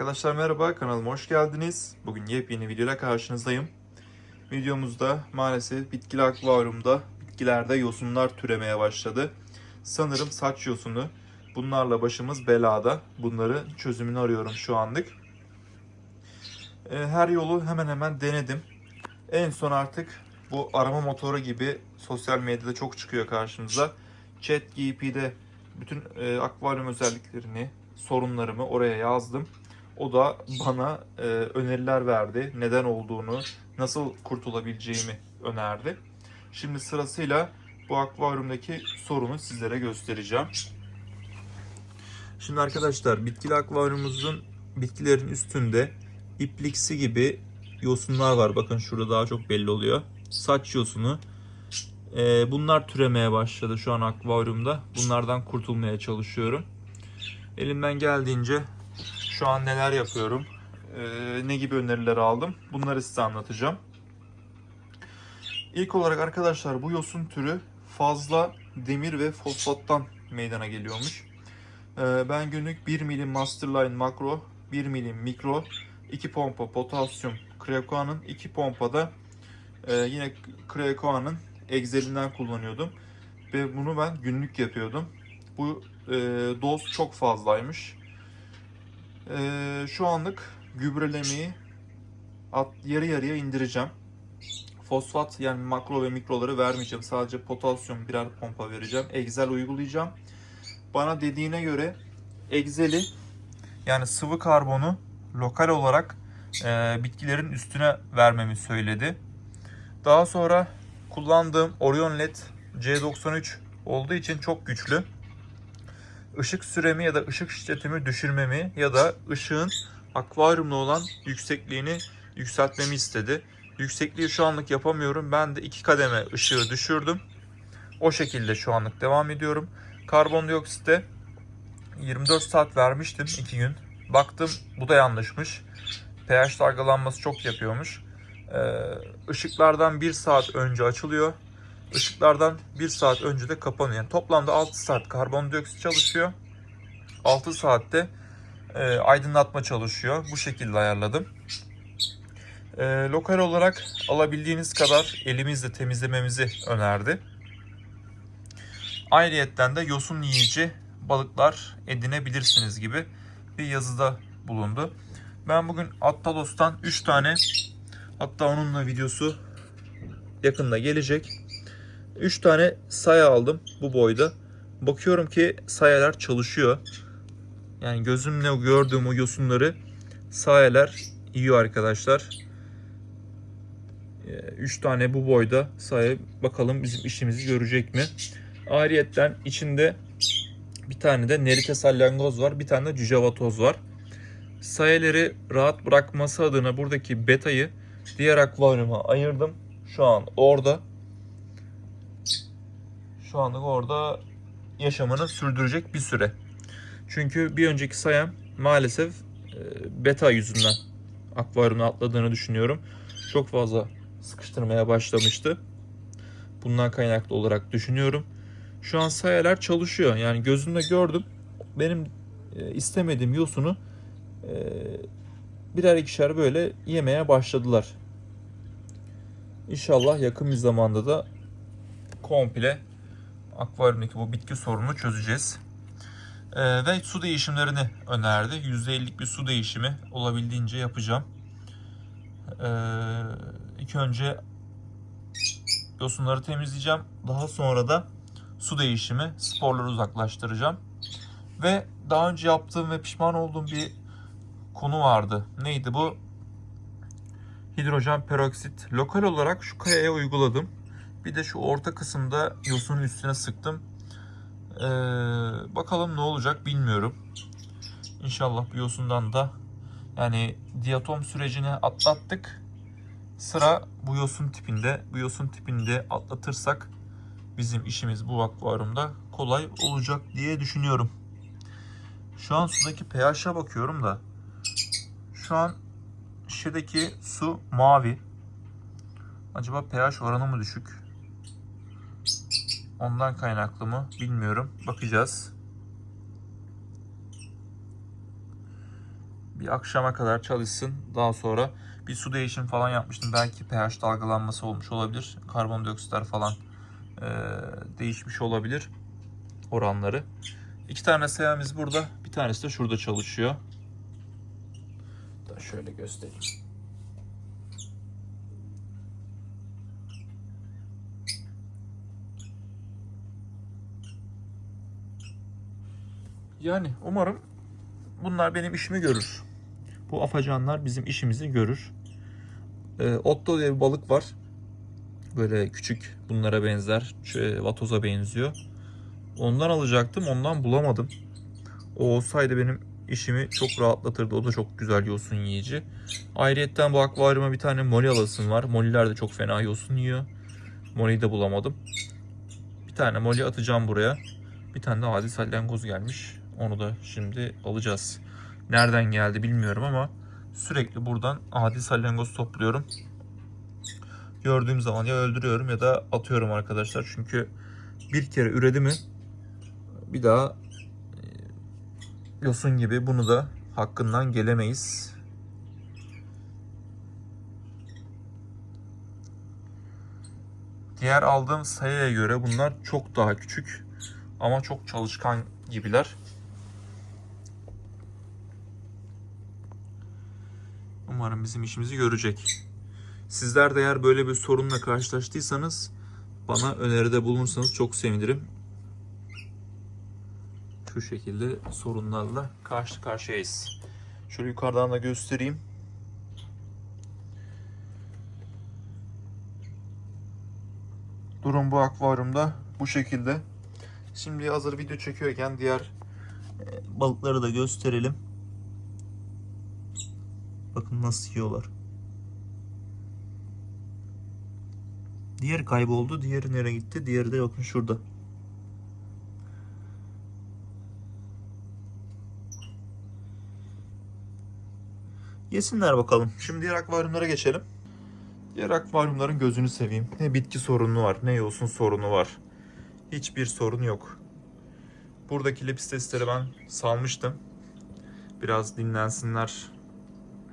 Arkadaşlar merhaba kanalıma hoş geldiniz. Bugün yepyeni videoyla karşınızdayım. Videomuzda maalesef bitkili akvaryumda bitkilerde yosunlar türemeye başladı. Sanırım saç yosunu. Bunlarla başımız belada. Bunları çözümünü arıyorum şu anlık. Ee, Her yolu hemen hemen denedim. En son artık bu arama motoru gibi sosyal medyada çok çıkıyor karşımıza. ChatGPT'de bütün e, akvaryum özelliklerini, sorunlarımı oraya yazdım. O da bana e, öneriler verdi. Neden olduğunu, nasıl kurtulabileceğimi önerdi. Şimdi sırasıyla bu akvaryumdaki sorunu sizlere göstereceğim. Şimdi arkadaşlar bitkili akvaryumumuzun bitkilerin üstünde ipliksi gibi yosunlar var. Bakın şurada daha çok belli oluyor. Saç yosunu. Ee, bunlar türemeye başladı şu an akvaryumda. Bunlardan kurtulmaya çalışıyorum. Elimden geldiğince şu an neler yapıyorum, ne gibi öneriler aldım bunları size anlatacağım. İlk olarak arkadaşlar bu yosun türü fazla demir ve fosfattan meydana geliyormuş. Ben günlük 1 milim Masterline makro, 1 milim mikro, 2 pompa potasyum Krekoa'nın 2 pompada e, yine Krekoa'nın egzelinden kullanıyordum. Ve bunu ben günlük yapıyordum. Bu doz çok fazlaymış. E, şu anlık gübrelemeyi at, yarı yarıya indireceğim. Fosfat yani makro ve mikroları vermeyeceğim. Sadece potasyum birer pompa vereceğim. Egzel uygulayacağım. Bana dediğine göre egzeli yani sıvı karbonu lokal olarak e, bitkilerin üstüne vermemi söyledi. Daha sonra kullandığım Orion LED C93 olduğu için çok güçlü. Işık süremi ya da ışık şiddetimi düşürmemi ya da ışığın akvaryumda olan yüksekliğini yükseltmemi istedi. Yüksekliği şu anlık yapamıyorum. Ben de iki kademe ışığı düşürdüm. O şekilde şu anlık devam ediyorum. Karbondioksite 24 saat vermiştim 2 gün. Baktım bu da yanlışmış. pH dalgalanması çok yapıyormuş. Ee, ışıklardan 1 saat önce açılıyor. Işıklardan 1 saat önce de kapanıyor. Yani toplamda 6 saat karbondioksit çalışıyor. 6 saatte e, aydınlatma çalışıyor. Bu şekilde ayarladım. E, lokal olarak alabildiğiniz kadar elimizle temizlememizi önerdi. Ayrıyetten de yosun yiyici balıklar edinebilirsiniz gibi bir yazıda bulundu. Ben bugün Attalos'tan 3 tane hatta onunla videosu yakında gelecek. 3 tane saya aldım bu boyda. Bakıyorum ki sayalar çalışıyor. Yani gözümle gördüğüm o yosunları sayeler yiyor arkadaşlar. 3 tane bu boyda saya bakalım bizim işimizi görecek mi? Ayrıyetten içinde bir tane de nerite salyangoz var. Bir tane de cücevatoz var. Sayeleri rahat bırakması adına buradaki betayı diğer akvaryuma ayırdım. Şu an orada. Şu anlık orada yaşamını sürdürecek bir süre. Çünkü bir önceki sayam maalesef e, beta yüzünden akvaryumuna atladığını düşünüyorum. Çok fazla sıkıştırmaya başlamıştı. Bundan kaynaklı olarak düşünüyorum. Şu an sayalar çalışıyor. Yani gözümle gördüm. Benim e, istemediğim yosunu e, birer ikişer böyle yemeye başladılar. İnşallah yakın bir zamanda da komple akvaryumdaki bu bitki sorununu çözeceğiz. Ee, ve su değişimlerini önerdi. %50'lik bir su değişimi olabildiğince yapacağım. Ee, ilk önce yosunları temizleyeceğim. Daha sonra da su değişimi, sporları uzaklaştıracağım. Ve daha önce yaptığım ve pişman olduğum bir konu vardı. Neydi bu? Hidrojen peroksit. Lokal olarak şu kayaya uyguladım. Bir de şu orta kısımda yosunun üstüne sıktım. Ee, bakalım ne olacak bilmiyorum. İnşallah bu yosundan da yani diatom sürecini atlattık. Sıra bu yosun tipinde. Bu yosun tipinde atlatırsak bizim işimiz bu akvaryumda kolay olacak diye düşünüyorum. Şu an sudaki pH'a bakıyorum da şu an şişedeki su mavi. Acaba pH oranı mı düşük? Ondan kaynaklı mı bilmiyorum. Bakacağız. Bir akşama kadar çalışsın. Daha sonra bir su değişim falan yapmıştım. Belki pH dalgalanması olmuş olabilir. Karbondioksitler falan e, değişmiş olabilir oranları. İki tane seyamiz burada. Bir tanesi de şurada çalışıyor. Da şöyle göstereyim. Yani umarım bunlar benim işimi görür. Bu afacanlar bizim işimizi görür. Ee, Otto diye bir balık var. Böyle küçük bunlara benzer. Şöyle vatoza benziyor. Ondan alacaktım. Ondan bulamadım. O olsaydı benim işimi çok rahatlatırdı. O da çok güzel yosun yiyici. Ayrıyetten bu akvaryuma bir tane moli alasım var. Moliler de çok fena yosun yiyor. Moli'yi de bulamadım. Bir tane moli atacağım buraya. Bir tane de adi salyangoz gelmiş. Onu da şimdi alacağız. Nereden geldi bilmiyorum ama sürekli buradan adi salyangoz topluyorum. Gördüğüm zaman ya öldürüyorum ya da atıyorum arkadaşlar. Çünkü bir kere üredi mi bir daha e, yosun gibi bunu da hakkından gelemeyiz. Diğer aldığım sayıya göre bunlar çok daha küçük ama çok çalışkan gibiler. Umarım bizim işimizi görecek. Sizler de eğer böyle bir sorunla karşılaştıysanız bana öneride bulunursanız çok sevinirim. Şu şekilde sorunlarla karşı karşıyayız. Şöyle yukarıdan da göstereyim. Durum bu akvaryumda bu şekilde. Şimdi hazır video çekiyorken diğer e, balıkları da gösterelim. Bakın nasıl yiyorlar. Diğer kayboldu. Diğeri nereye gitti? Diğeri de bakın şurada. Yesinler bakalım. Şimdi diğer akvaryumlara geçelim. Diğer akvaryumların gözünü seveyim. Ne bitki sorunu var, ne yosun sorunu var. Hiçbir sorun yok. Buradaki lepistesleri ben salmıştım. Biraz dinlensinler.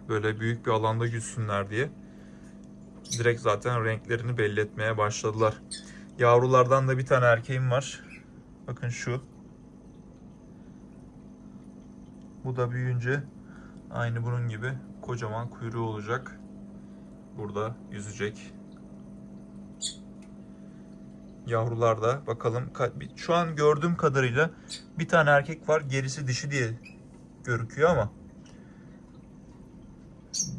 Böyle büyük bir alanda yüzsünler diye. Direkt zaten renklerini belli etmeye başladılar. Yavrulardan da bir tane erkeğim var. Bakın şu. Bu da büyüyünce aynı bunun gibi kocaman kuyruğu olacak. Burada yüzecek. Yavrular da bakalım. Şu an gördüğüm kadarıyla bir tane erkek var. Gerisi dişi diye görüküyor ama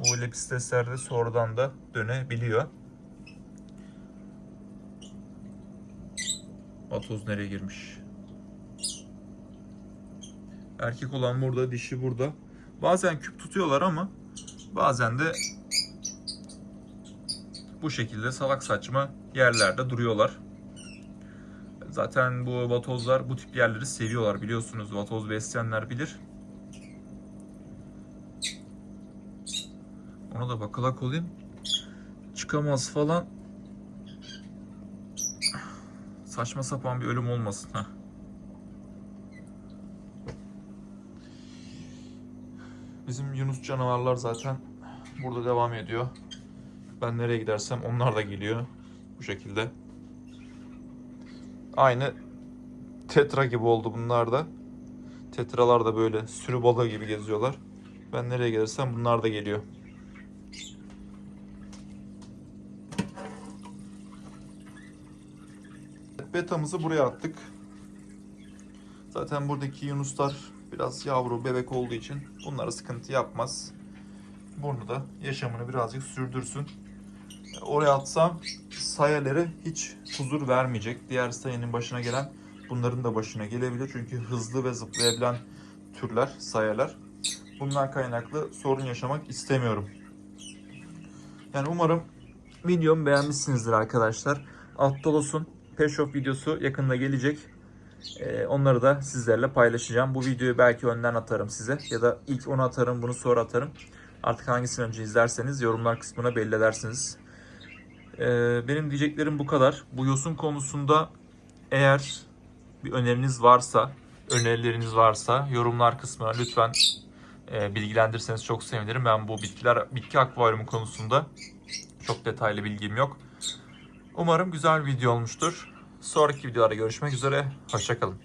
bu lepisteslerde sonradan da dönebiliyor. Vatoz nereye girmiş? Erkek olan burada, dişi burada. Bazen küp tutuyorlar ama bazen de bu şekilde salak saçma yerlerde duruyorlar. Zaten bu vatozlar bu tip yerleri seviyorlar biliyorsunuz. Vatoz besleyenler bilir. Ona da bakalak olayım. Çıkamaz falan. Saçma sapan bir ölüm olmasın. Heh. Bizim Yunus canavarlar zaten burada devam ediyor. Ben nereye gidersem onlar da geliyor. Bu şekilde. Aynı tetra gibi oldu bunlar da. Tetralar da böyle sürü balığı gibi geziyorlar. Ben nereye gelirsem bunlar da geliyor. Betamızı buraya attık. Zaten buradaki yunuslar biraz yavru bebek olduğu için bunlara sıkıntı yapmaz. Bunu da yaşamını birazcık sürdürsün. Oraya atsam sayelere hiç huzur vermeyecek. Diğer sayenin başına gelen bunların da başına gelebilir. Çünkü hızlı ve zıplayabilen türler, sayeler. Bundan kaynaklı sorun yaşamak istemiyorum. Yani umarım videomu beğenmişsinizdir arkadaşlar. Altolos'un Pet Shop videosu yakında gelecek. Ee, onları da sizlerle paylaşacağım. Bu videoyu belki önden atarım size ya da ilk onu atarım bunu sonra atarım. Artık hangisini önce izlerseniz yorumlar kısmına belli edersiniz. Ee, benim diyeceklerim bu kadar. Bu yosun konusunda eğer bir öneriniz varsa, önerileriniz varsa yorumlar kısmına lütfen e, bilgilendirirseniz çok sevinirim. Ben bu bitkiler bitki akvaryumu konusunda çok detaylı bilgim yok. Umarım güzel bir video olmuştur. Sonraki videolarda görüşmek üzere. Hoşçakalın.